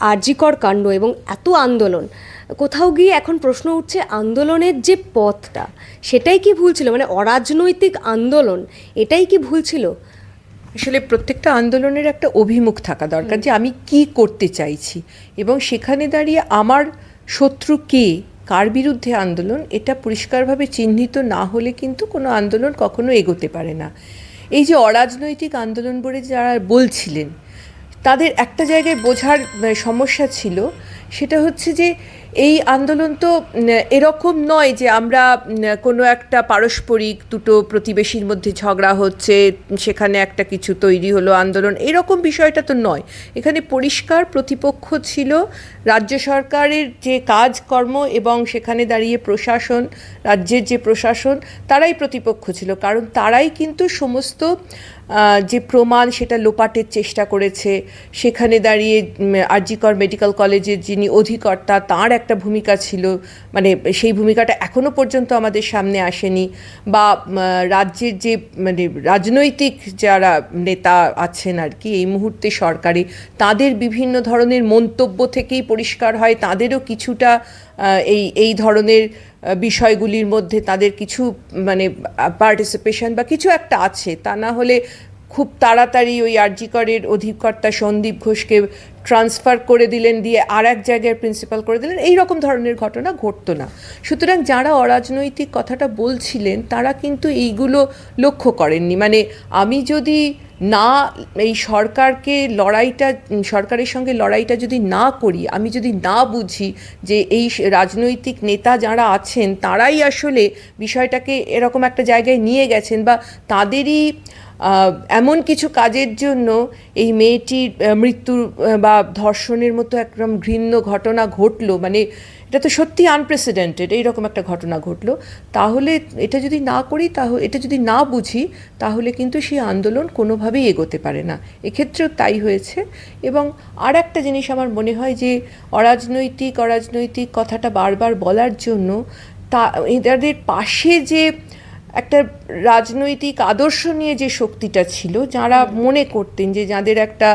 আরজিকর কাণ্ড এবং এত আন্দোলন কোথাও গিয়ে এখন প্রশ্ন উঠছে আন্দোলনের যে পথটা সেটাই কি ভুল ছিল? মানে অরাজনৈতিক আন্দোলন এটাই কি ভুল ছিল? আসলে প্রত্যেকটা আন্দোলনের একটা অভিমুখ থাকা দরকার যে আমি কি করতে চাইছি এবং সেখানে দাঁড়িয়ে আমার শত্রু কে কার বিরুদ্ধে আন্দোলন এটা পরিষ্কারভাবে চিহ্নিত না হলে কিন্তু কোনো আন্দোলন কখনো এগোতে পারে না। এই যে অরাজনৈতিক আন্দোলন বলে যারা বলছিলেন তাদের একটা জায়গায় বোঝার সমস্যা ছিল, সেটা হচ্ছে যে এই আন্দোলন তো এরকম নয় যে আমরা কোনো একটা পারস্পরিক দুটো প্রতিবেশীর মধ্যে ঝগড়া হচ্ছে, সেখানে একটা কিছু তৈরি হলো আন্দোলন, এরকম বিষয়টা তো নয়। এখানে পরিষ্কার প্রতিপক্ষ ছিল, রাজ্য সরকারের যে কাজকর্ম এবং সেখানে দাঁড়িয়ে প্রশাসন, রাজ্যের যে প্রশাসন, তারাই প্রতিপক্ষ ছিল, কারণ তারাই কিন্তু সমস্ত যে প্রমাণ সেটা লোপাটের চেষ্টা করেছে, সেখানে দাঁড়িয়ে আরজিকর মেডিকেল কলেজের যিনি অধিকর্তা, তার একটা ভূমিকা ছিল। মানে সেই ভূমিকাটা এখনও পর্যন্ত আমাদের সামনে আসেনি বা রাজ্যের যে মানে রাজনৈতিক যারা নেতা আছেন আর কি, এই মুহূর্তে সরকারে, তাদের বিভিন্ন ধরনের মন্তব্য থেকেই পরিষ্কার হয়, তাদেরও কিছুটা এই এই ধরনের বিষয়গুলির মধ্যে তাদের কিছু মানে পার্টিসিপেশন বা কিছু একটা আছে। তা না হলে খুব তাড়াতাড়ি ওই আরজিকরের অধিকর্তা সন্দীপ ঘোষকে ট্রান্সফার করে দিলেন দিয়ে আর এক জায়গায় প্রিন্সিপাল করে দিলেন। এই রকম ধরনের ঘটনা ঘটতো না। সুতরাং যারা অরাজনৈতিক কথাটা বলছিলেন, তারা কিন্তু এইগুলো লক্ষ্য করেননি। মানে আমি যদি না, এই সরকারকে লড়াইটা সরকারের সঙ্গে লড়াইটা যদি না করি, আমি যদি না বুঝি যে এই রাজনৈতিক নেতা যারা আছেন, তারাই আসলে বিষয়টাকে এরকম একটা জায়গায় নিয়ে গেছেন বা তাদেরই এমন কিছু কাজের জন্য এই মেয়েটির মৃত্যুর বা ধর্ষণের মতো একদম ঘৃণ্য ঘটনা ঘটলো মানে এটা তো সত্যি আনপ্রেসিডেন্টেড এইরকম একটা ঘটনা ঘটলো, তাহলে এটা যদি না করি তাহলে এটা যদি না বুঝি, তাহলে কিন্তু সেই আন্দোলন কোনোভাবেই এগোতে পারে না। এক্ষেত্রেও তাই হয়েছে। এবং আর একটা জিনিস আমার মনে হয় যে, অরাজনৈতিক অরাজনৈতিক কথাটা বারবার বলার জন্য তা, এদের পাশে যে একটা রাজনৈতিক আদর্শ নিয়ে যে শক্তিটা ছিল যারা মনে করতেন যে যাদের একটা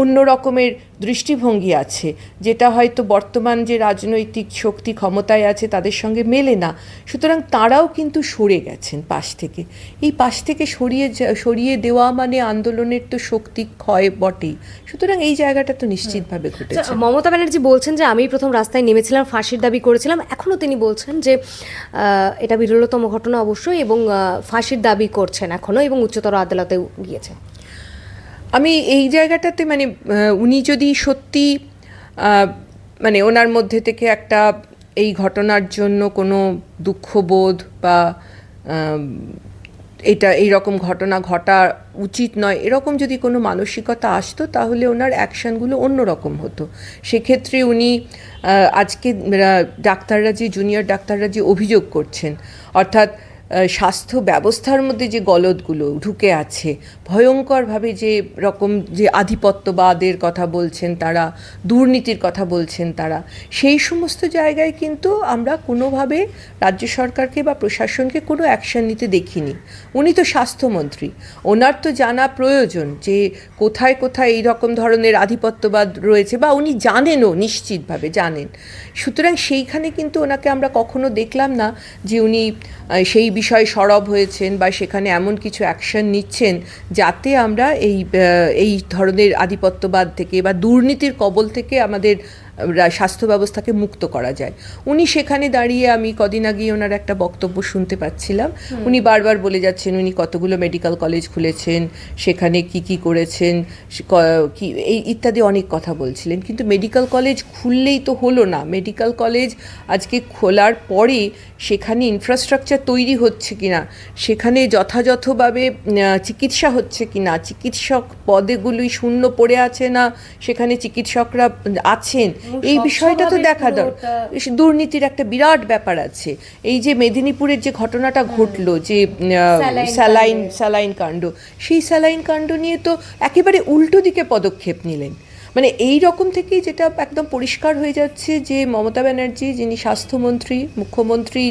অন্য রকমের দৃষ্টিভঙ্গি আছে যেটা হয়তো বর্তমান যে রাজনৈতিক শক্তি ক্ষমতায় আছে তাদের সঙ্গে মেলে না। সুতরাং তারাও কিন্তু সরে গেছেন পাশ থেকে। এই পাশ থেকে সরিয়ে সরিয়ে দেওয়া মানে আন্দোলনের তো শক্তি ক্ষয় বটেই। সুতরাং এই জায়গাটা তো নিশ্চিতভাবে ঘটেছে। আচ্ছা, মমতা ব্যানার্জি বলছেন যে আমি প্রথম রাস্তায় নেমেছিলাম ফাঁসির দাবি করেছিলাম। এখনও তিনি বলছেন যে এটা বিরলতম ঘটনা অবশ্যই এবং ফাঁসির দাবি করছেন এখনও এবং উচ্চতর আদালতেও গিয়েছে আমি এই জায়গাটাতে মানে উনি যদি সত্যি মানে ওনার মধ্যে থেকে একটা এই ঘটনার জন্য কোনো দুঃখবোধ বা এটা এই রকম ঘটনা ঘটা উচিত নয়, এরকম যদি কোনো মানসিকতা আসতো তাহলে ওনার অ্যাকশনগুলো অন্যরকম হতো। সেক্ষেত্রে উনি আজকে ডাক্তাররা যে, জুনিয়র ডাক্তাররা যে, অভিযোগ করছেন, অর্থাৎ স্বাস্থ্য ব্যবস্থার মধ্যে যে গলদগুলো ঢুকে আছে, ভয়ঙ্করভাবে যে রকম যে আধিপত্যবাদের কথা বলছেন তারা, দুর্নীতির কথা বলছেন তারা, সেই সমস্ত জায়গায় কিন্তু আমরা কোনোভাবে রাজ্য সরকারকে বা প্রশাসনকে কোনো অ্যাকশন নিতে দেখিনি। উনি তো স্বাস্থ্যমন্ত্রী। ওনার তো জানা প্রয়োজন যে কোথায় কোথায় এই রকম ধরনের আধিপত্যবাদ রয়েছে বা উনি জানেনও, নিশ্চিতভাবে জানেন। সুতরাং সেইখানে কিন্তু ওনাকে আমরা কখনো দেখলাম না যে উনি সেই বিষয়ে সরব হয়েছেন বা সেখানে এমন কিছু অ্যাকশন নিচ্ছেন যাতে আমরা এই এই ধরনের আধিপত্যবাদ থেকে বা দুর্নীতির কবল থেকে আমাদের স্বাস্থ্য ব্যবস্থাকে মুক্ত করা যায়। উনি সেখানে দাঁড়িয়ে আমি কদিন আগে ওনার একটা বক্তব্য শুনতে পাচ্ছিলাম। উনি বারবার বলে যাচ্ছেন উনি কতগুলো মেডিকেল কলেজ খুলেছেন সেখানে কি কি করেছেন কি এই ইত্যাদি অনেক কথা বলছিলেন। কিন্তু মেডিকেল কলেজ খুললেই তো হলো না। মেডিকেল কলেজ আজকে খোলার পরে সেখানে ইনফ্রাস্ট্রাকচার তৈরি হচ্ছে কিনা সেখানে যথাযথভাবে চিকিৎসা হচ্ছে কিনা চিকিৎসক পদেগুলি শূন্য পড়ে আছে না সেখানে চিকিৎসকরা আছেন এই বিষয়টা তো দেখা দরকার। দুর্নীতির একটা বিরাট ব্যাপার আছে। এই যে মেদিনীপুরের যে ঘটনাটা ঘটলো যে স্যালাইন স্যালাইন কাণ্ড। সেই স্যালাইন কাণ্ড নিয়ে তো একেবারে উল্টো দিকে পদক্ষেপ নিলেন। মানে এই রকম থেকেই যেটা একদম পরিষ্কার হয়ে যাচ্ছে যে মমতা ব্যানার্জি যিনি স্বাস্থ্যমন্ত্রী মুখ্যমন্ত্রী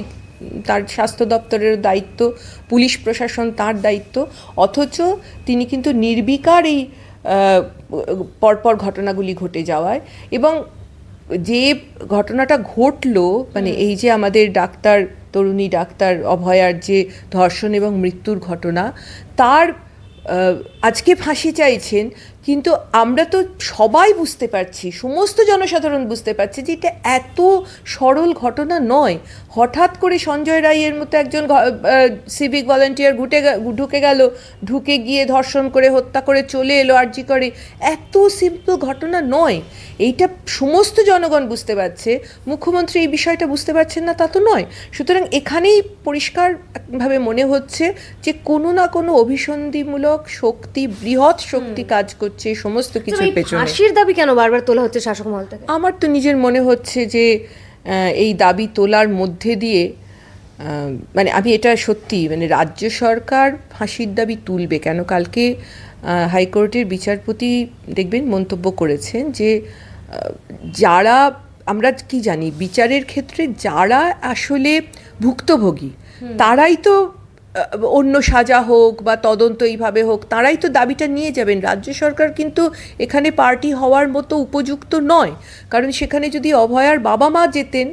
তার স্বাস্থ্য দপ্তরের দায়িত্ব পুলিশ প্রশাসন তার দায়িত্ব অথচ তিনি কিন্তু নির্বিকার এই পরপর ঘটনাগুলি ঘটে যাওয়ায় এবং যে ঘটনাটা ঘটলো মানে এই যে আমাদের ডাক্তার তরুণী ডাক্তার অভয়ার যে ধর্ষণ এবং মৃত্যুর ঘটনা তার আজকে ফাঁসি চাইছেন কিন্তু আমরা তো সবাই বুঝতে পারছি সমস্ত জনসাধারণ বুঝতে পারছি যে এটা এত সরল ঘটনা নয়। হঠাৎ করে সঞ্জয় রায়ের মতো একজন সিভিক ভলান্টিয়ার ঘুটে ঢুকে গেল ঢুকে গিয়ে ধর্ষণ করে হত্যা করে চলে এলো আরজি করে এত সিম্পল ঘটনা নয়। এইটা সমস্ত জনগণ বুঝতে পারছে মুখ্যমন্ত্রী এই বিষয়টা বুঝতে পারছেন না তা তো নয়। সুতরাং এখানেই পরিষ্কারভাবে মনে হচ্ছে যে কোনো না কোনো অভিসন্ধিমূলক শক্তি বৃহৎ শক্তি কাজ করছে। এই সমস্ত কিছুর পেছনে। ফাঁসির দাবি কেন বারবার তোলা হচ্ছে শাসক মহল থেকে? আমার তো নিজের মনে হচ্ছে যে এই দাবি তোলার মধ্যে দিয়ে মানে আমি এটা সত্যি মানে রাজ্য সরকার ফাঁসির দাবি তুলবে কেন? কালকে হাইকোর্টের বিচারপতি দেখবেন মন্তব্য করেছেন যে যারা আমরা কি জানি বিচারের ক্ষেত্রে যারা আসলে ভুক্তভোগী তারাই তো অন্য সাজা হোক বা তদন্ত এইভাবে হোক, তারাই তো দাবিটা নিয়ে যাবেন। রাজ্য সরকার কিন্তু এখানে পার্টি হওয়ার মতো উপযুক্ত নয়। কারণ সেখানে যদি অভয়ার বাবা মা যেতেন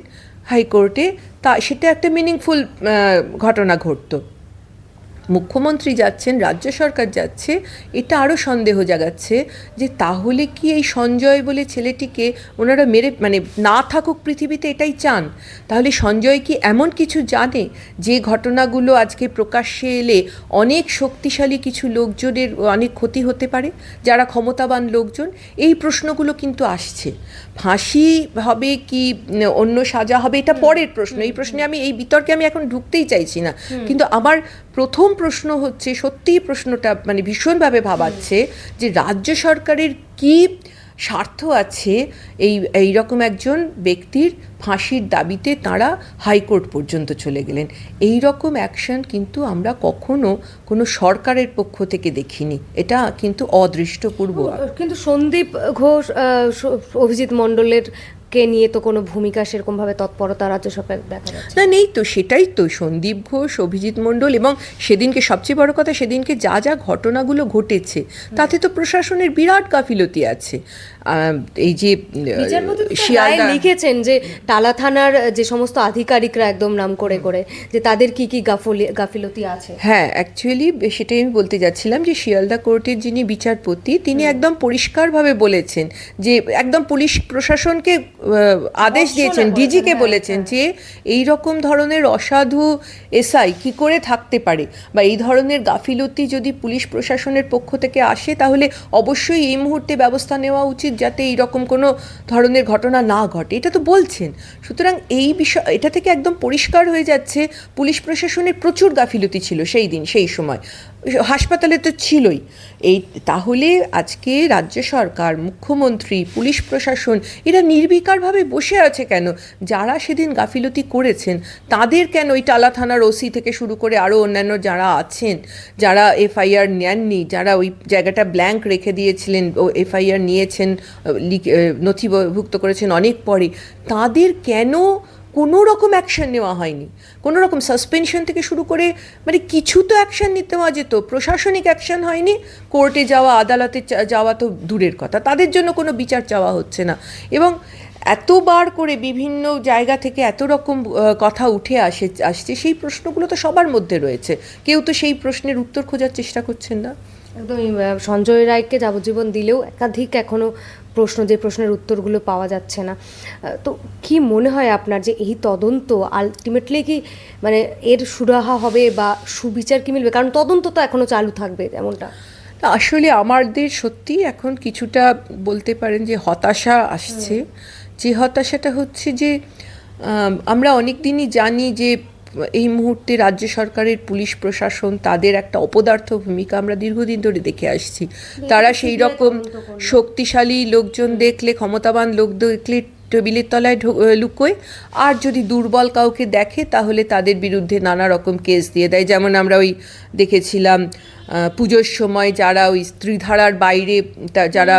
হাইকোর্টে, তা সেটা একটা মিনিংফুল ঘটনা ঘটতো। মুখ্যমন্ত্রী যাচ্ছেন রাজ্য সরকার যাচ্ছে এটা আরও সন্দেহ জাগাচ্ছে যে তাহলে কি এই সঞ্জয় বলে ছেলেটিকে ওনারা মেরে মানে না থাকুক পৃথিবীতে এটাই চান? তাহলে সঞ্জয় কি এমন কিছু জানে? যে ঘটনাগুলো আজকে প্রকাশ্যে এলে অনেক শক্তিশালী কিছু লোকজনের অনেক ক্ষতি হতে পারে? যারা ক্ষমতাবান লোকজন? এই প্রশ্নগুলো কিন্তু আসছে। ফাঁসি হবে কি অন্য সাজা হবে? এটা পরের প্রশ্ন। এই প্রশ্নে আমি এই বিতর্কে আমি এখন ঢুকতেই চাইছি না। কিন্তু আমার প্রথম প্রশ্ন হচ্ছে, সত্যিই প্রশ্নটা মানে ভীষণভাবে ভাবাচ্ছে যে রাজ্য সরকারের কি স্বার্থ আছে এই এই রকম একজন ব্যক্তির ফাঁসির দাবিতে তারা হাইকোর্ট পর্যন্ত চলে গেলেন। এই রকম অ্যাকশন কিন্তু আমরা কখনো কোনো সরকারের পক্ষ থেকে দেখিনি। এটা কিন্তু অদৃষ্টপূর্ব। কিন্তু সন্দীপ ঘোষ অভিজিৎ মণ্ডলের কে নিয়ে তো কোনো ভূমিকা সেরকম ভাবে তৎপরতা রাজ্য সরকার দেখা যাচ্ছে। না নেই তো সেটাই তো। সন্দীপ ঘোষ অভিজিৎ মণ্ডল এবং সেদিনকে সবচেয়ে বড় কথা সেদিনকে যা যা ঘটনাগুলো ঘটেছে তাতে তো প্রশাসনের বিরাট গাফিলতি আছে। এই যে লিখেছেন যে টালা থানার যে সমস্ত আধিকারিকরা একদম নাম করে করে যে তাদের কি কি গাফলি গাফিলতি আছে? হ্যাঁ অ্যাকচুয়ালি সেটাই আমি বলতে যাচ্ছিলাম যে শিয়ালদা কোর্টের যিনি বিচারপতি তিনি একদম পরিষ্কারভাবে বলেছেন যে একদম পুলিশ প্রশাসনকে আদেশ দিয়েছেন ডিজিকে হ্যাঁ, বলেছেন যে এই রকম ধরনের অসাধু এসআই কি করে থাকতে পারে? বা এই ধরনের গাফিলতি যদি পুলিশ প্রশাসনের পক্ষ থেকে আসে তাহলে অবশ্যই এই মুহূর্তে ব্যবস্থা নেওয়া উচিত যাতে এই রকম কোনো ধরনের ঘটনা না ঘটে। এটা তো বলছেন। সুতরাং এই বিষয় এটা থেকে একদম পরিষ্কার হয়ে যাচ্ছে পুলিশ প্রশাসনের প্রচুর গাফিলতি ছিল সেই দিন সেই সময়। হাসপাতালে তো ছিলই। এই তাহলে আজকে রাজ্য সরকার, মুখ্যমন্ত্রী, পুলিশ প্রশাসন, এরা নির্বিকারভাবে বসে আছে কেন? যারা সেদিন গাফিলতি করেছেন, তাদের কেন ওই টালা থানার ওসি থেকে শুরু করে আরও অন্যান্য যারা আছেন, যারা এফআইআর নেননি, যারা ওই জায়গাটা ব্ল্যাঙ্ক রেখে দিয়েছিলেন, ও এফআইআর নিয়েছেন নথিভুক্ত করেছেন অনেক পরে, তাদের কেন কোনো রকম অ্যাকশন নেওয়া হয়নি। কোনো রকম সাসপেনশন থেকে শুরু করে মানে কিছু তো অ্যাকশন নিতে হওয়া যেত। প্রশাসনিক অ্যাকশন হয়নি কোর্টে যাওয়া, আদালতে যাওয়া তো দূরের কথা। তাদের জন্য কোনো বিচার চাওয়া হচ্ছে না। এবং এতবার করে বিভিন্ন জায়গা থেকে এত রকম কথা উঠে আসে, আসছে, সেই প্রশ্নগুলো তো সবার মধ্যে রয়েছে। কেউ তো সেই প্রশ্নের উত্তর খোঁজার চেষ্টা করছেন না। একদমই সঞ্জয় রায়কে যাবজ্জীবন দিলেও একাধিক এখনও প্রশ্ন যে প্রশ্নের উত্তরগুলো পাওয়া যাচ্ছে না। তো কি মনে হয় আপনার যে এই তদন্ত আলটিমেটলি কি মানে এর সুরাহা হবে বা সুবিচার কি মিলবে? কারণ তদন্ত তো এখনও চালু থাকবে এমনটা। আসলে আমাদের সত্যি এখন কিছুটা বলতে পারেন যে হতাশা আসছে। যে হতাশাটা হচ্ছে যে আমরা অনেক দিনই জানি যে এই মুহূর্তে রাজ্য সরকারের পুলিশ প্রশাসন তাদের একটা অপদার্থ ভূমিকা আমরা দীর্ঘদিন ধরে দেখে আসছি। তারা সেই রকম শক্তিশালী লোকজন দেখলে ক্ষমতাবান লোক দেখলে টেবিলের তলায় লুকোয়। আর যদি দুর্বল কাউকে দেখে তাহলে তাদের বিরুদ্ধে নানা রকম কেস দিয়ে দেয়। যেমন আমরা ওই দেখেছিলাম পুজোর সময় যারা ওই স্ত্রীধারার বাইরে যারা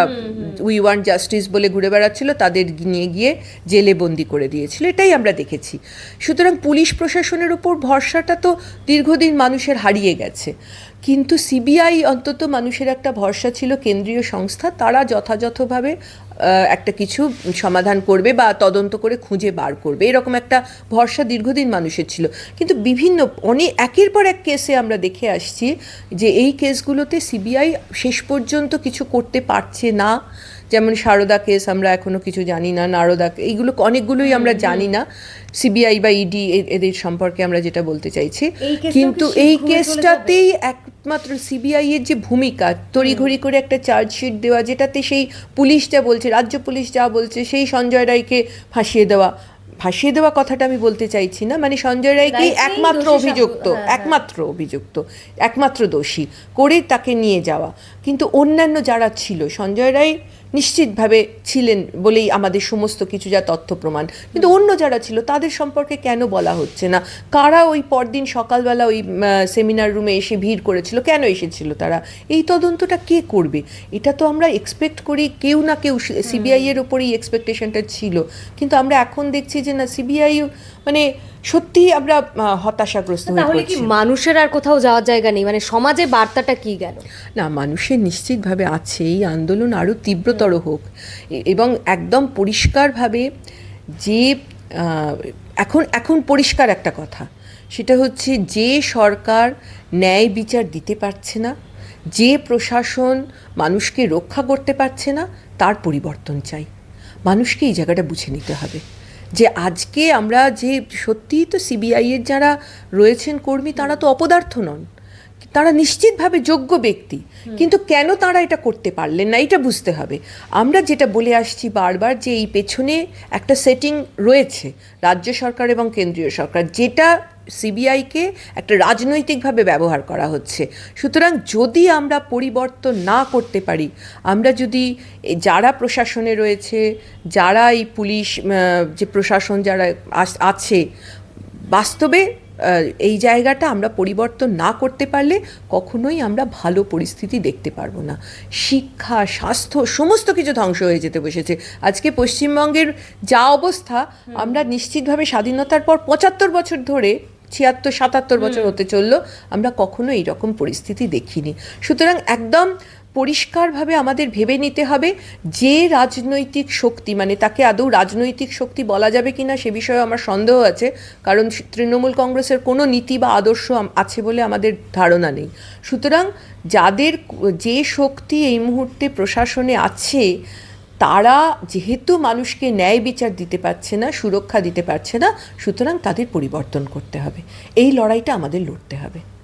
উই ওয়ান্ট জাস্টিস বলে ঘুরে বেড়াচ্ছিল তাদের নিয়ে গিয়ে জেলে বন্দি করে দিয়েছিল। এটাই আমরা দেখেছি। সুতরাং পুলিশ প্রশাসনের উপর ভরসাটা তো দীর্ঘদিন মানুষের হারিয়ে গেছে। কিন্তু সিবিআই অন্তত মানুষের একটা ভরসা ছিল কেন্দ্রীয় সংস্থা তারা যথাযথভাবে একটা কিছু সমাধান করবে বা তদন্ত করে খুঁজে বার করবে। এরকম একটা ভরসা দীর্ঘদিন মানুষের ছিল। কিন্তু বিভিন্ন অনেক একের পর এক কেসে আমরা দেখে আসছি যে এই কেসগুলোতে সিবিআই শেষ পর্যন্ত কিছু করতে পারছে না। যেমন সারদা কেস আমরা এখনও কিছু জানি না নারদা এইগুলো অনেকগুলোই আমরা জানি না। সিবিআই বা ইডি এদের সম্পর্কে আমরা যেটা বলতে চাইছি। কিন্তু এই কেসটাতেই একমাত্র সিবিআই এর যে ভূমিকা তড়িঘড়ি করে একটা চার্জশিট দেওয়া যেটাতে সেই পুলিশ যা বলছে রাজ্য পুলিশ যা বলছে সেই সঞ্জয় রায়কে ফাঁসিয়ে দেওয়া ফাঁসিয়ে দেওয়া কথাটা আমি বলতে চাইছি না মানে সঞ্জয় রায় কি একমাত্র অভিযুক্ত হ্যাঁ, হ্যাঁ। একমাত্র অভিযুক্ত একমাত্র দোষী করে তাকে নিয়ে যাওয়া কিন্তু অন্যান্য যারা ছিল সঞ্জয় রায় নিশ্চিতভাবে ছিলেন বলেই আমাদের সমস্ত কিছু যা তথ্য প্রমাণ। কিন্তু অন্য যারা ছিল তাদের সম্পর্কে কেন বলা হচ্ছে না? কারা ওই পরদিন সকালবেলা ওই সেমিনার রুমে এসে ভিড় করেছিল? কেন এসেছিল তারা? এই তদন্তটা কে করবে? এটা তো আমরা এক্সপেক্ট করি কেউ না কেউ সিবিআই এর ওপরেই এক্সপেকটেশনটা ছিল। কিন্তু আমরা এখন দেখছি যে না সিবিআই মানে সত্যিই আমরা হতাশাগ্রস্ত হয়ে তাহলে কি মানুষের আর কোথাও যাওয়ার জায়গা নেই? মানে সমাজে বার্তাটা কি গেল? না মানুষের নিশ্চিতভাবে আছে এই আন্দোলন আরও তীব্রতর হোক। এবং একদম পরিষ্কারভাবে যে এখন এখন পরিষ্কার একটা কথা। সেটা হচ্ছে যে সরকার ন্যায় বিচার দিতে পারছে না যে প্রশাসন মানুষকে রক্ষা করতে পারছে না তার পরিবর্তন চাই। মানুষকে এই জায়গাটা বুঝে নিতে হবে। যে আজকে আমরা যে সত্যিই তো সিবিআইয়ের যারা রয়েছেন কর্মী তারা তো অপদার্থ নন। তারা নিশ্চিতভাবে যোগ্য ব্যক্তি। কিন্তু কেন তারা এটা করতে পারলেন না এটা বুঝতে হবে। আমরা যেটা বলে আসছি বারবার যে এই পেছনে একটা সেটিং রয়েছে রাজ্য সরকার এবং কেন্দ্রীয় সরকার যেটা সিবিআইকে একটা রাজনৈতিকভাবে ব্যবহার করা হচ্ছে। সুতরাং যদি আমরা পরিবর্তন না করতে পারি আমরা যদি যারা প্রশাসনে রয়েছে যারা এই পুলিশ যে প্রশাসন যারা আছে বাস্তবে এই জায়গাটা আমরা পরিবর্তন না করতে পারলে কখনোই আমরা ভালো পরিস্থিতি দেখতে পারব না। শিক্ষা স্বাস্থ্য সমস্ত কিছু ধ্বংস হয়ে যেতে বসেছে। আজকে পশ্চিমবঙ্গের যা অবস্থা আমরা নিশ্চিতভাবে স্বাধীনতার পর পঁচাত্তর বছর ধরে ছিয়াত্তর সাতাত্তর বছর হতে চলল আমরা কখনো এইরকম পরিস্থিতি দেখিনি। সুতরাং একদম পরিষ্কারভাবে আমাদের ভেবে নিতে হবে যে রাজনৈতিক শক্তি মানে তাকে আদৌ রাজনৈতিক শক্তি বলা যাবে কিনা সে বিষয়ে আমার সন্দেহ আছে কারণ তৃণমূল কংগ্রেসের কোনো নীতি বা আদর্শ আছে বলে আমাদের ধারণা নেই। সুতরাং যাদের যে শক্তি এই মুহূর্তে প্রশাসনে আছে তারা যেহেতু মানুষকে ন্যায় বিচার দিতে পারছে না, সুরক্ষা দিতে পারছে না, সুতরাং তাদের পরিবর্তন করতে হবে। এই লড়াইটা আমাদের লড়তে হবে।